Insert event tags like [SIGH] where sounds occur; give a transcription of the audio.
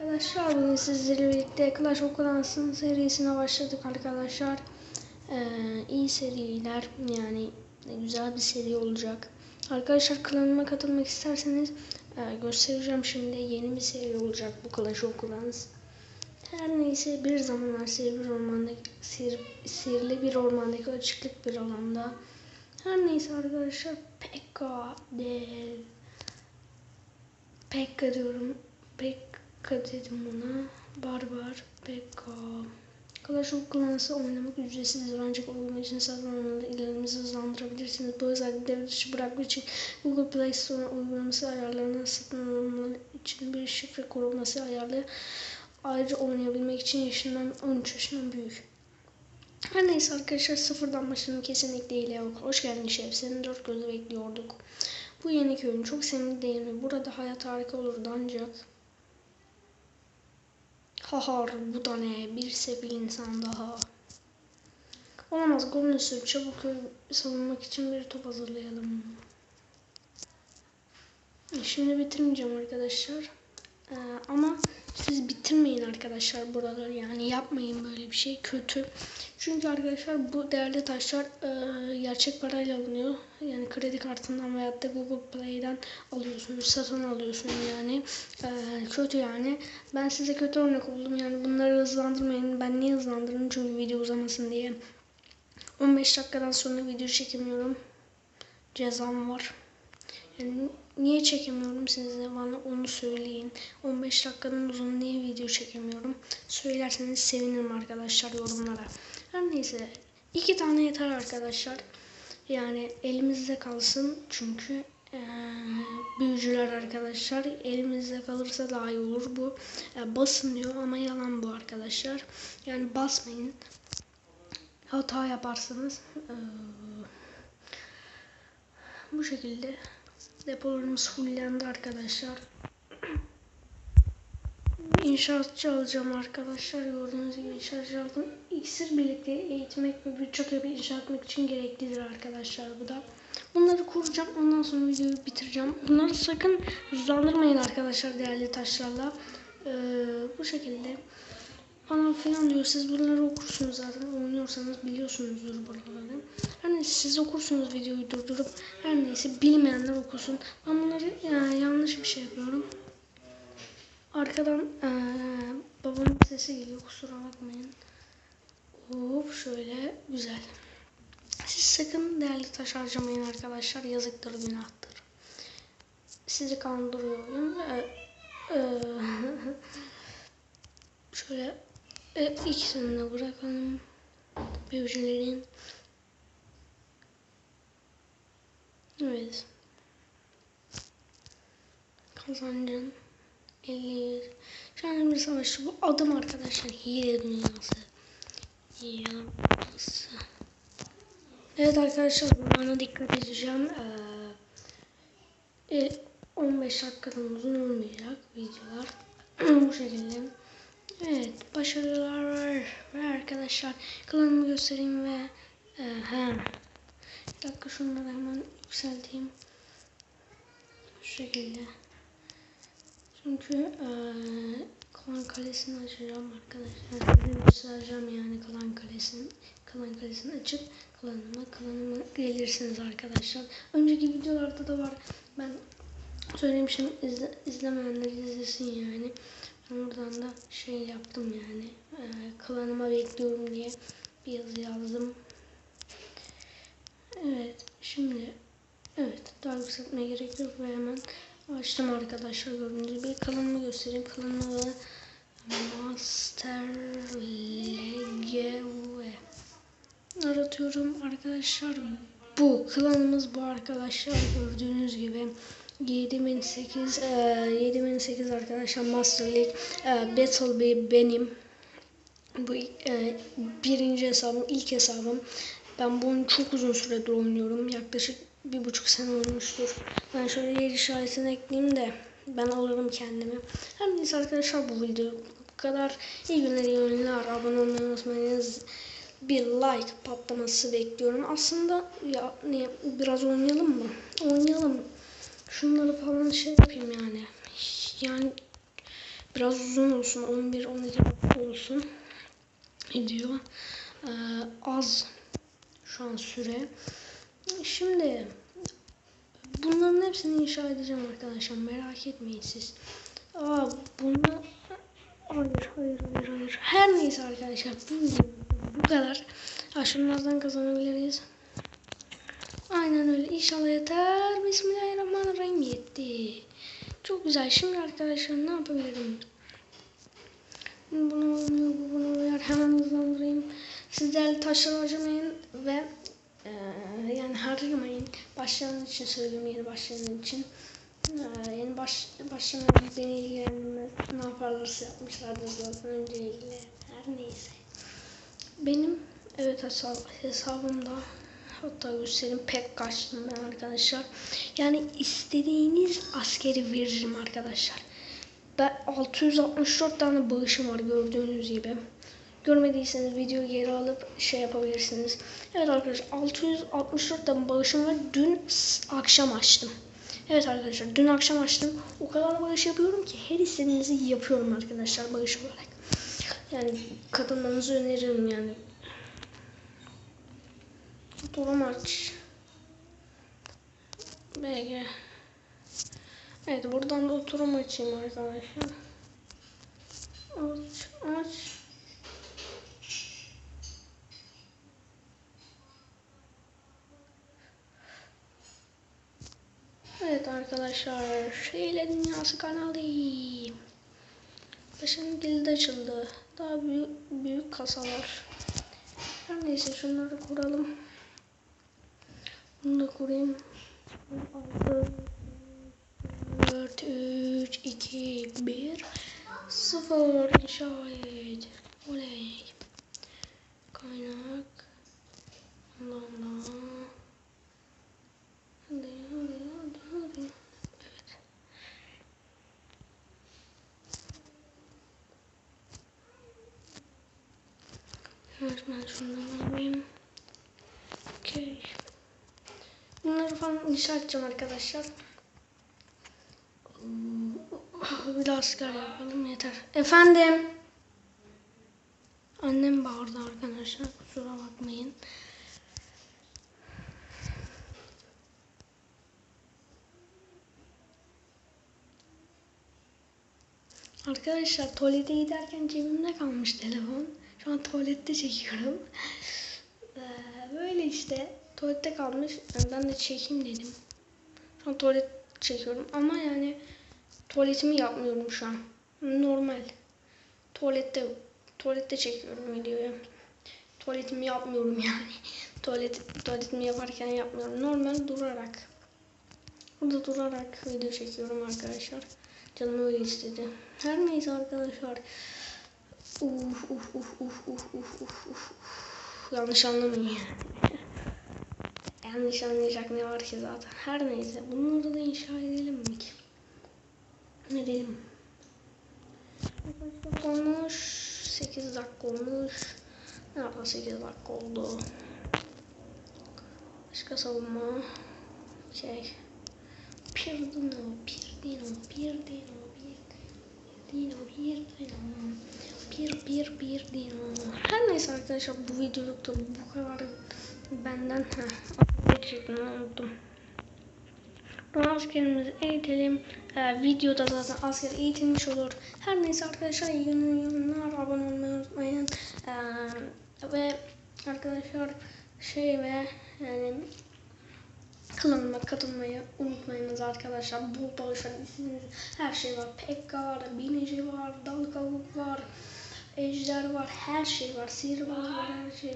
Arkadaşlar bugün sizlerle birlikte Clash of Clans'ın serisine başladık arkadaşlar. Ee, iyi seriler yani güzel bir seri olacak. Arkadaşlar klanıma katılmak isterseniz e, göstereceğim şimdi yeni bir seri olacak bu Clash of Clans. Her neyse bir zamanlar sihirli bir ormandaki sihir, sihirli bir ormandaki açıklık bir alanda. Her neyse arkadaşlar Pekka değil. Pekka diyorum. Pekka dedim ona. Barbar. Pekka. Clash of Clans'ı oynamak ücretsizdir ancak uygulama için satın almalı ilerimizi hızlandırabilirsiniz. Bu özellikleri dışı bırakmak için Google Play Store uygulaması ayarlarına satın almalı için bir şifre koruması ayarlı. Ayrıca oynayabilmek için yaşından 13 yaşından büyük. Her neyse arkadaşlar sıfırdan başladım kesinlikle hile yok. Hoş geldin şef. Seni dört gözle bekliyorduk. Bu yeni köyün çok sevimli değil mi? Burada hayat harika olurdu ancak. Hahar bu da ne? Bir sefil insan daha. Olamaz Golden çabuk köy savunmak için bir top hazırlayalım. Şimdi bitirmeyeceğim arkadaşlar. Ee, ama siz bitirmeyin arkadaşlar buraları yani yapmayın böyle bir şey kötü. Çünkü arkadaşlar bu değerli taşlar e, gerçek parayla alınıyor. Yani kredi kartından veya da Google Play'den alıyorsunuz, satın alıyorsunuz yani. E, kötü yani. Ben size kötü örnek oldum yani bunları hızlandırmayın. Ben niye hızlandırdım? Çünkü video uzamasın diye. 15 dakikadan sonra video çekemiyorum. Cezam var. Yani niye çekemiyorum size bana onu söyleyin. 15 dakikanın uzun niye video çekemiyorum? Söylerseniz sevinirim arkadaşlar yorumlara. Her neyse iki tane yeter arkadaşlar. Yani elimizde kalsın çünkü ee, büyücüler arkadaşlar elimizde kalırsa daha iyi olur bu e, basın diyor ama yalan bu arkadaşlar yani basmayın hata yaparsanız e, bu şekilde Depolarımız fullendi arkadaşlar. [CLEARS THROAT] İnşaatçı alacağım arkadaşlar. Gördüğünüz gibi inşaatçı aldım. İksir birlikte eğitmek ve birçok evi inşa etmek için gereklidir arkadaşlar bu da. Bunları kuracağım. Ondan sonra videoyu bitireceğim. Bunları sakın hızlandırmayın arkadaşlar değerli taşlarla. Ee, bu şekilde falan filan diyor. Siz bunları okursunuz zaten. Oynuyorsanız biliyorsunuzdur buraları. Her neyse siz okursunuz videoyu durdurup her neyse bilmeyenler okusun. Ben bunları yani yanlış bir şey yapıyorum. Arkadan ee, babamın sesi geliyor kusura bakmayın. Hop şöyle güzel. Siz sakın değerli taş harcamayın arkadaşlar. Yazıktır günahtır. Sizi kandırıyor oyun. Ee, ee, [LAUGHS] şöyle e, ikisini de bırakalım. Büyücülerin. Evet. Kazancın 50 Şu an bir savaşı bu adım arkadaşlar hile dünyası. Dünyası. Evet arkadaşlar bunlara dikkat edeceğim. Ee, 15 dakikadan uzun olmayacak videolar. [CLEARS THROAT] bu şekilde. Evet başarılar var. Ve arkadaşlar klanımı göstereyim ve e, he. Bir dakika şunları hemen yükselteyim. Şu şekilde. Çünkü e, klan kalesini açacağım arkadaşlar. Size göstereceğim yani klan kalesini. Klan kalesini açıp klanıma klanıma gelirsiniz arkadaşlar. Önceki videolarda da var. Ben söylemişim izle, izlemeyenler izlesin yani. Buradan da şey yaptım yani. E, klanıma bekliyorum diye bir yazı yazdım. Evet. Şimdi evet daha yükseltmeye gerek yok ve hemen açtım arkadaşlar gördüğünüz gibi klanımı göstereyim. Klanımı Master Legeve aratıyorum arkadaşlar. Bu klanımız bu arkadaşlar gördüğünüz gibi. 7008 e, 7008 arkadaşlar Master League e, Battle Bay benim. Bu e, birinci hesabım ilk hesabım. Ben bunu çok uzun süredir oynuyorum. Yaklaşık bir buçuk sene olmuştur. Ben şöyle yer işaretini ekleyeyim de ben alırım kendimi. Her neyse arkadaşlar bu video bu kadar. İyi günler iyi oyunlar. Abone olmayı unutmayınız. Bir like patlaması bekliyorum. Aslında ya ne biraz oynayalım mı? Oynayalım Şunları falan şey yapayım yani. Yani biraz uzun olsun 11-12 dakika olsun video ee, az şu an süre. Şimdi bunların hepsini inşa edeceğim arkadaşlar. Merak etmeyin siz. Aa, bunu hayır hayır hayır hayır. Her neyse arkadaşlar bu bu kadar. Aşırmazdan kazanabiliriz aynen öyle inşallah yeter Bismillahirrahmanirrahim yetti çok güzel. Şimdi arkadaşlar ne yapabilirim? Bunu olmuyor, bu bunu oluyor. Hemen hızlandırayım. Sizler taşlar harcamayın ve e, yani harcamayın. Başlayan için söylüyorum yeni başlayan için. E, yeni baş, başlayan beni ilgilendirmez. Ne yaparlarsa yapmışlardır zaten öncelikle. Her neyse. Benim evet hesabımda Hatta göstereyim pek kaçtım ben arkadaşlar. Yani istediğiniz askeri veririm arkadaşlar. Ben 664 tane bağışım var gördüğünüz gibi. Görmediyseniz videoyu geri alıp şey yapabilirsiniz. Evet arkadaşlar 664 tane bağışım var. Dün akşam açtım. Evet arkadaşlar dün akşam açtım. O kadar bağış yapıyorum ki her istediğinizi yapıyorum arkadaşlar bağış olarak. Yani katılmanızı öneririm yani. Durum aç. BG. Evet buradan da oturum açayım arkadaşlar. Aç aç. Evet arkadaşlar Şeyle Dünyası kanalı. Başım dilde açıldı. Daha büyük, büyük kasalar. Her neyse şunları kuralım. Bunu da kurayım. 6 4 3 2 1 0 işaret. Oley. Kaynak. Allah Allah. Hadi hadi hadi ben şundan alayım. Okey. Bunları falan inşa edeceğim arkadaşlar. Bir de asker yapalım yeter. Efendim. Annem bağırdı arkadaşlar. Kusura bakmayın. Arkadaşlar tuvalete giderken cebimde kalmış telefon. Şu an tuvalette çekiyorum. Böyle işte. Tuvalette kalmış. Ben de çekeyim dedim. Şu an tuvalet çekiyorum ama yani tuvaletimi yapmıyorum şu an. Normal. Tuvalette tuvalette çekiyorum videoyu. Tuvaletimi yapmıyorum [LAUGHS] yani. Tuvalet tuvaletimi yaparken yapmıyorum. Normal durarak. Burada durarak video çekiyorum arkadaşlar. Canım öyle istedi. Her neyse arkadaşlar. Uf uf uf uf uf uf uf uf. Yanlış anlamayın. Yanlış anlayacak ne var ki zaten. Her neyse bunları da inşa edelim mi ki? Dakika olmuş? 8 dakika olmuş. Ne yapalım 8 dakika oldu. Başka savunma. Şey. Pirdino, pirdino, pirdino, pirdino, pirdino. Bir, bir, bir dino. Her neyse arkadaşlar bu videolukta bu kadar benden. Heh çekmeyi unuttum. Sonra askerimizi eğitelim. Ee, videoda zaten asker eğitilmiş olur. Her neyse arkadaşlar iyi günler. Abone olmayı unutmayın. Ee, ve arkadaşlar şey ve yani klanıma katılmayı unutmayınız arkadaşlar. Bu bağışlar isminiz her şey var. Pekka var, binici var, dal kavuk var, ejder var, her şey var. Sihirbaz var, her şey